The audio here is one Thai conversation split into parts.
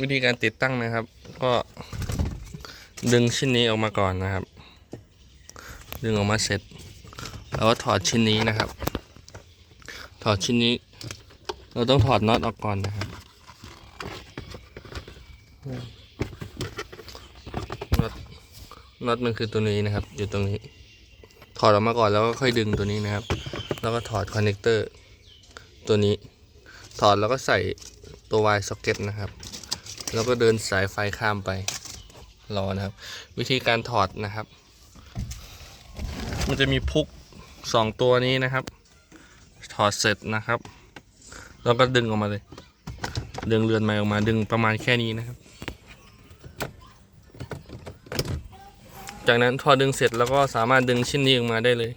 วิธีการติดตั้งนะครับ ก็ดึงชิ้นนี้ออกมาก่อนนะครับ ดึงออกมาเสร็จแล้วก็ถอดชิ้นนี้นะครับ ถอดชิ้นนี้ เราต้องถอดน็อตออกก่อนนะครับน็อตน็อตมันคือตัวนี้นะครับ อยู่ตรงนี้ ถอดออกมาก่อนแล้วก็ค่อยดึงตัวนี้นะครับ แล้วก็ถอดคอนเนคเตอร์ตัวนี้ ถอดแล้วก็ใส่ตัว Y socket นะครับ แล้วก็เดินสายไฟข้ามไป รอนะครับ วิธีการถอดนะครับ มันจะมีพุกสองตัวนี้นะครับ ถอดเสร็จนะครับ แล้วก็ดึงออกมาเลย ดึงเรือนไม้ออกมาดึงประมาณแค่นี้นะครับ จากนั้นพอดึงเสร็จแล้วก็สามารถดึงชิ้นนี้ออกมาได้เลย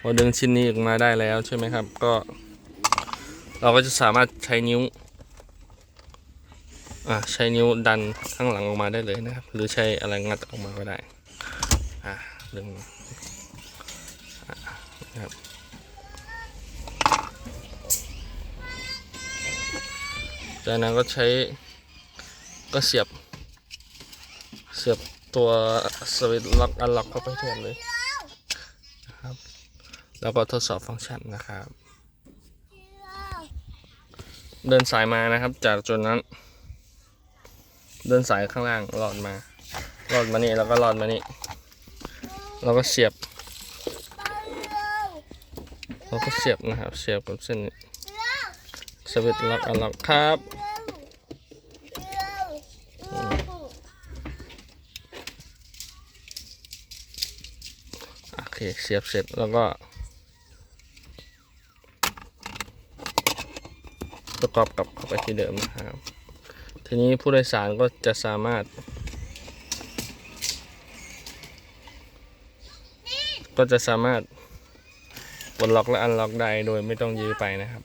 พอดึงชิ้นนี้ออกมาได้แล้วใช่ไหมครับ ก็ เราก็จะสามารถใช้นิ้ว อ่าใช้นิ้วดันข้างหลังออกมาได้เลยนะครับ หรือใช้อะไรงัดออกมาก็ได้อ่าดึงนะครับจากนั้นก็ใช้ก็เสียบ เสียบตัวสวิตช์ล็อกอันล็อกเข้าไปแทนเลยนะครับ แล้วก็ทดสอบฟังก์ชันนะครับ เดินสายมานะครับ จากจุดนั้น เดินสายข้างล่างหลอดมาหลอดมานี่แล้วก็หลอดมานี่เราก็เสียบ เราก็เสียบนะครับ เสียบกับเส้นนี้สวิตล็อกอันล็อกครับโอเคเสียบเสร็จแล้วก็ประกอบกับเข้าไปที่เดิมนะครับ ทีนี้ผู้โดยสารก็จะสามารถ ก็จะสามารถปลดล็อกและอันล็อกได้โดยไม่ต้องยื้อไปนะครับ